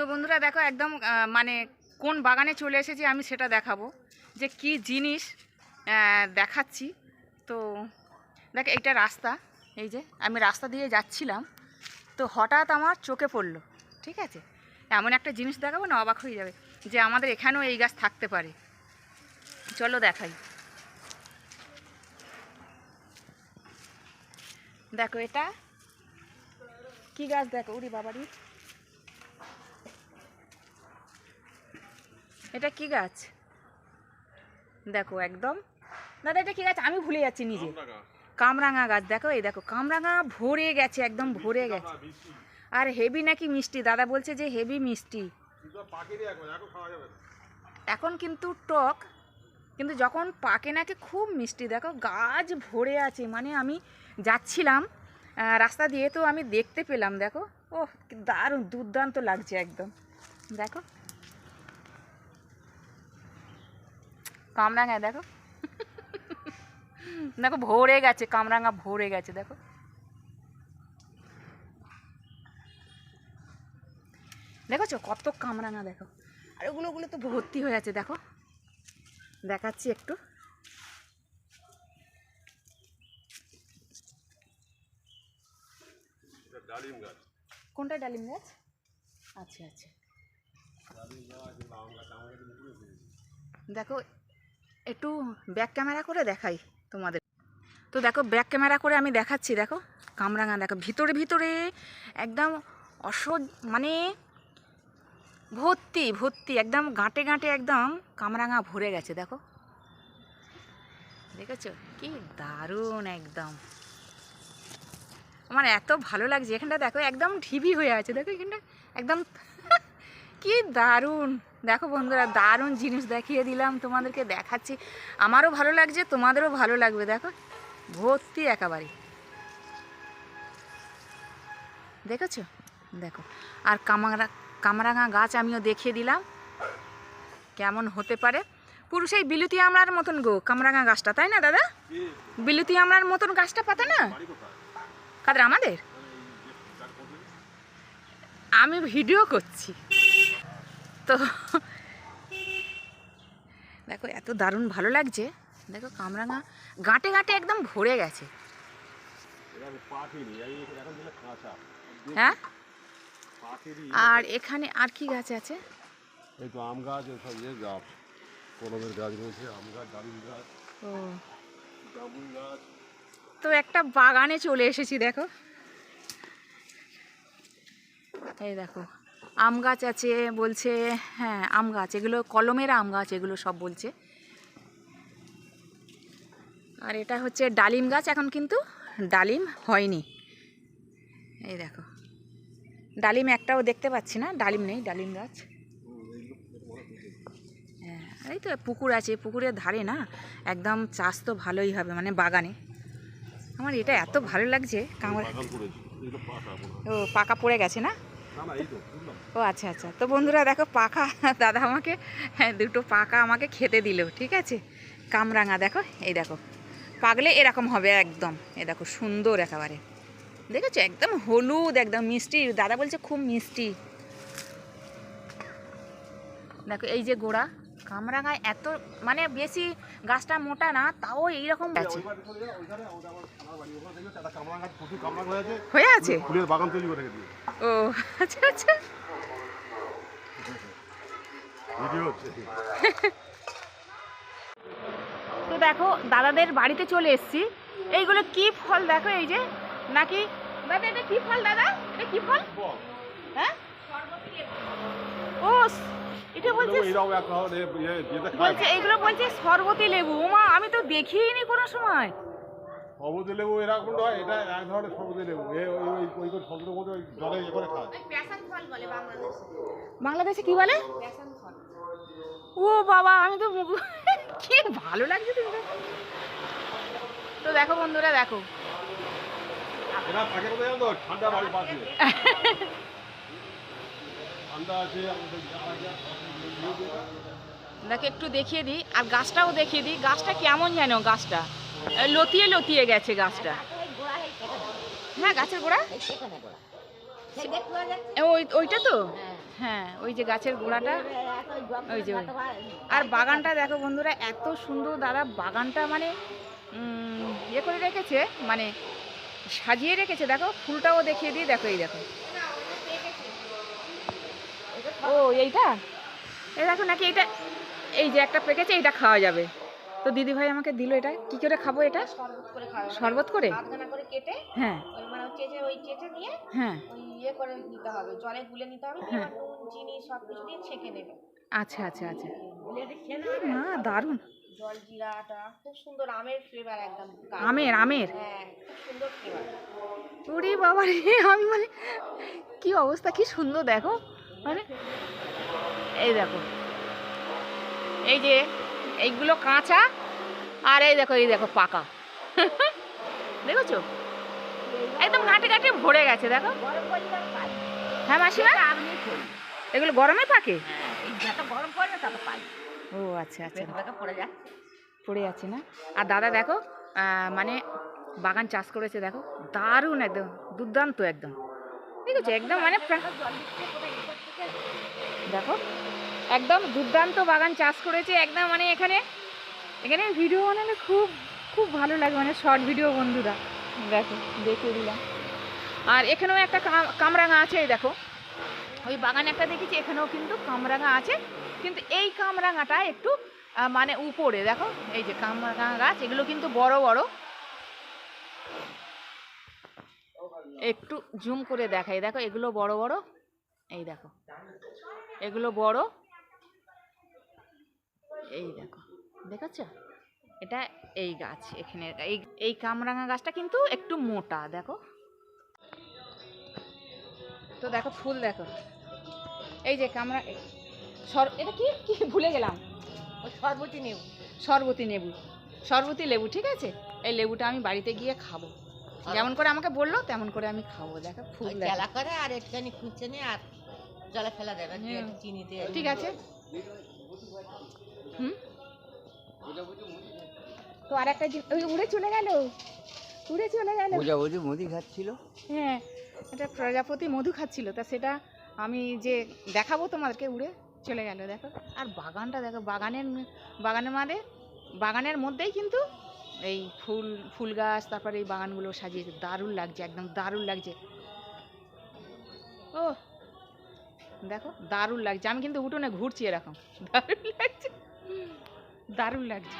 তো বন্ধুরা দেখো একদম মানে কোন বাগানে চলে এসেছি আমি সেটা দেখাবো, যে কি জিনিস দেখাচ্ছি। তো দেখ, এইটা রাস্তা, এই যে আমি রাস্তা দিয়ে যাচ্ছিলাম, তো হঠাৎ আমার চোখে পড়ল, ঠিক আছে? এমন একটা জিনিস দেখাবো না অবাক হয়ে যাবে, যে আমাদের এখানেও এই গাছ থাকতে পারে। চলো দেখাই। দেখো এটা, কি গাছ দেখো? উরি বাবারি। এটা কি গাছ? দেখো একদম। দাদা এটা কি গাছ? আমি ভুলে যাচ্ছি নিজে। কামরাঙা গাছ। দেখো এই দেখো কামরাঙা ভরে গেছে একদম ভরে গেছে। আর হেভি নাকি মিষ্টি? দাদা বলছে যে হেভি মিষ্টি। এখন কিন্তু টক কিন্তু যখন পাকে নাকি খুব মিষ্টি দেখো গাছ ভরে আছে। মানে আমি যাচ্ছিলাম রাস্তা দিয়ে তো আমি দেখতে পেলাম দেখো। ও দারুণ দুর্দান্ত লাগছে একদম। দেখো। কামরাঙা দেখো। দেখো ভরে গেছে কামরাঙা ভরে গেছে দেখো। দেখেছ? কত কামরাঙা দেখো। আর ওগুলো ওগুলো তো ভর্তি হয়ে আছে দেখো। দেখাচ্ছি একটু। ডালিম গাছ। কোনটা ডালিম গাছ? আচ্ছা আচ্ছা। দেখো একটু ব্যাক ক্যামেরা করে দেখাই তোমাদের। তো দেখো ব্যাক ক্যামেরা করে আমি দেখাচ্ছি, দেখো, কামরাঙা, দেখো, ভিতরে ভিতরে, একদম অসহ্য মানে ভর্তি ভর্তি, একদম গাঁটে গাঁটে একদম কামরাঙা ভরে গেছে, দেখো। দেখেছ? কি দারুণ একদম। আমার এত ভালো লাগছে, এখানটা দেখো, একদম ঢিবি হয়ে আছে, দেখো এখানটা, একদম কি দারুণ। দেখো বন্ধুরা, দারুণ জিনিস দেখিয়ে দিলাম, তোমাদেরকে দেখাচ্ছি। আমারও ভালো লাগছে, তোমাদেরও ভালো লাগবে, দেখো। ভর্তি একেবারে। দেখেছ? দেখো। আর কামারা, কামরাঙা গাছ আমিও দেখিয়ে দিলাম। কেমন হতে পারে। পুরো সেই বিলুতি আমড়ার মতন গো, কামরাঙা গাছটা, তাই না দাদা? বিলুতি আমড়ার মতন গাছটা পাতা না? কাদের, আমাদের? এই আমি ভিডিও করছি। তো। দেখো এত দারুণ ভালো লাগছে। দেখো কামরাঙা গাঁটে গাঁটে একদম ভরে গেছে। হ্যাঁ? আর এখানে আর কি গাছ আছে? এই তো আম গাছ সব ইয়ে গাছ। কলমের গাছ রয়েছে আম গাছ ডালিম গাছ ও। জামুন গাছ। তো একটা বাগানে চলে এসেছি দেখো। এই দেখো আম গাছ আছে বলছে হ্যাঁ আম গাছ এগুলো কলমের আম গাছ এগুলো সব বলছে। আর এটা হচ্ছে ডালিম গাছ এখন কিন্তু ডালিম হয়নি। এই দেখো ডালিম একটাও দেখতে পাচ্ছি না ডালিম নেই ডালিম গাছ। হ্যাঁ এই তো পুকুর আছে পুকুরের ধারে না একদম চাষ তো ভালোই হবে মানে বাগানে। আমার এটা এত ভালো লাগছে কামড়। ও পাকা পড়ে গেছে না? ও আচ্ছা আচ্ছা। তো বন্ধুরা, দেখো পাখা, দাদা আমাকে হ্যাঁ দুটো পাকা আমাকে খেতে দিল, ঠিক আছে? কামরাঙা, দেখো, এই দেখো। পাগলে এরকম হবে একদম। এ দেখো, সুন্দর একেবারে। দেখেছ? একদম হলুদ, একদম মিষ্টি। দাদা বলছে খুব মিষ্টি। দেখো, এই যে গোড়া কামরাঙায় এত মানে বেশি গাছটা মোটা না তাও এইরকম আছে। হয়ে আছে। ও আচ্ছা আচ্ছা। তো দেখো দাদাদের বাড়িতে চলে এসেছি। এইগুলো কি ফল দেখো এই যে? নাকি দাদা এটা কি ফল দাদা? এটা কি ফল। হ্যাঁ? ও এটা বলছে সরবতি লেবু। ওমা আমি তো দেখিনি কোনো সময়। সবুজ লেবু এরকম নয় এটা এক ধরনের সবুজ লেবু। এ ওই ওই ওই সবুজের মধ্যে ওই জলে ইয়ে করে খায়। বাংলাদেশে। কি বলে? ও বাবা আমি তো কি ভালো লাগছে তুমি তো। দেখো বন্ধুরা দেখো? ঠান্ডা পাশে। দেখে একটু দেখিয়ে দিই, আর গাছটাও দেখিয়ে দিই। গাছটা কেমন যেন গাছটা। লতিয়ে লতিয়ে গেছে গাছটা। হ্যাঁ গাছের গোড়া? ওই, ওইটা তো? হ্যাঁ ওই যে গাছের গোড়াটা। ওই যে আর বাগানটা দেখো বন্ধুরা, এত সুন্দর দাদা। বাগানটা মানে ইয়ে করে রেখেছে মানে সাজিয়ে রেখেছে। দেখো, ফুলটাও দেখিয়ে দিই। দেখো, এই দেখো। ও এইটা? এই দেখো নাকি এটা এই যে একটা পেকেছে এইটা খাওয়া যাবে। তো দিদি ভাই আমাকে দিল এটা। কি করে খাব এটা? শরবত করে খাওয়া শরবত করে? আধখানা করে কেটে হ্যাঁ। ওই মানে চেঁচে ওই চেঁচে হ্যাঁ। ওই ইয়ে করে নিতে হবে জলে গুলে নিতে হবে হ্যাঁ। নুন চিনি সব কিছু দিয়ে ছেঁকে নেবে। আচ্ছা আচ্ছা আচ্ছা। না দারুণ। জল জিরাটা খুব সুন্দর আমের ফ্লেভার একদম আমের আমের? হ্যাঁ খুব সুন্দর ফ্লেভার ওরে বাবা রে আমি মানে কি অবস্থা কি সুন্দর দেখো। মানে এই দেখো। এই যে, এইগুলো কাঁচা, আর এই দেখো এই দেখো, পাকা। দেখেছ? একদম ঘাটে ঘাটে ভরে গেছে, দেখো। হ্যাঁ মাসিমা? এগুলো গরমে পাকে? ও আচ্ছা আচ্ছা। পড়ে আছে না? আর দাদা, দেখো মানে বাগান চাষ করেছে, দেখো। দারুণ, একদম দুর্দান্ত, একদম। ঠিক আছে একদম মানে প্রা- জল দিচ্ছে কোথায় এ করতেছে দেখো একদম দুর্দান্ত বাগান চাষ করেছে, একদম মানে এখানে এখানে ভিডিও বানালে খুব খুব ভালো লাগে মানে শর্ট ভিডিও বন্ধুরা। দেখো, দেখিয়ে দিলাম। আর এখানেও একটা কামরাঙা আছে দেখো। ওই বাগানে একটা দেখেছি, এখানেও কিন্তু কামরাঙা আছে। কিন্তু এই কামরাঙাটা একটু মানে উপরে, দেখো, এই যে কামরাঙা গাছ, এগুলো কিন্তু বড় বড়। একটু জুম করে দেখাই, দেখো, এগুলো বড় বড়। এই দেখো। এগুলো বড়। এই দেখো দেখাচ্ছ? এটা এই গাছ এখানে এই এই কামরাঙা গাছটা কিন্তু একটু মোটা দেখো। তো দেখো ফুল দেখো। এই যে কামরা সর এটা কি? কি ভুলে গেলাম। ওই সরবতি নেব শরবতী লেবু শরবতী লেবু ঠিক আছে? এই লেবুটা আমি বাড়িতে গিয়ে খাব। যেমন করে আমাকে বলল তেমন করে আমি খাব। দেখো ফুল। জ্বালা করে আর একটুখানি খুঁজছে নিয়ে আর জলে ফেলা দেবে চিনি দিয়ে ঠিক আছে। হুম? তো আর একটা ওই উড়ে চলে গেল? উড়ে চলে গেল? প্রজাপতি মুদি খাচ্ছিল? হ্যাঁ এটা প্রজাপতি মধু খাচ্ছিল। তা সেটা আমি যে দেখাবো তোমাদেরকে উড়ে চলে গেল দেখো। আর বাগানটা দেখো বাগানের বাগানের মাঝে বাগানের মধ্যেই কিন্তু এই ফুল ফুল গাছ তারপরে এই বাগানগুলো সাজিয়েছে। দারুণ লাগছে একদম দারুণ লাগছে। ও দেখো দারুণ লাগছে। আমি কিন্তু উঠোনে ঘুরছি এরকম। দারুণ লাগছে। দারুণ লাগছে।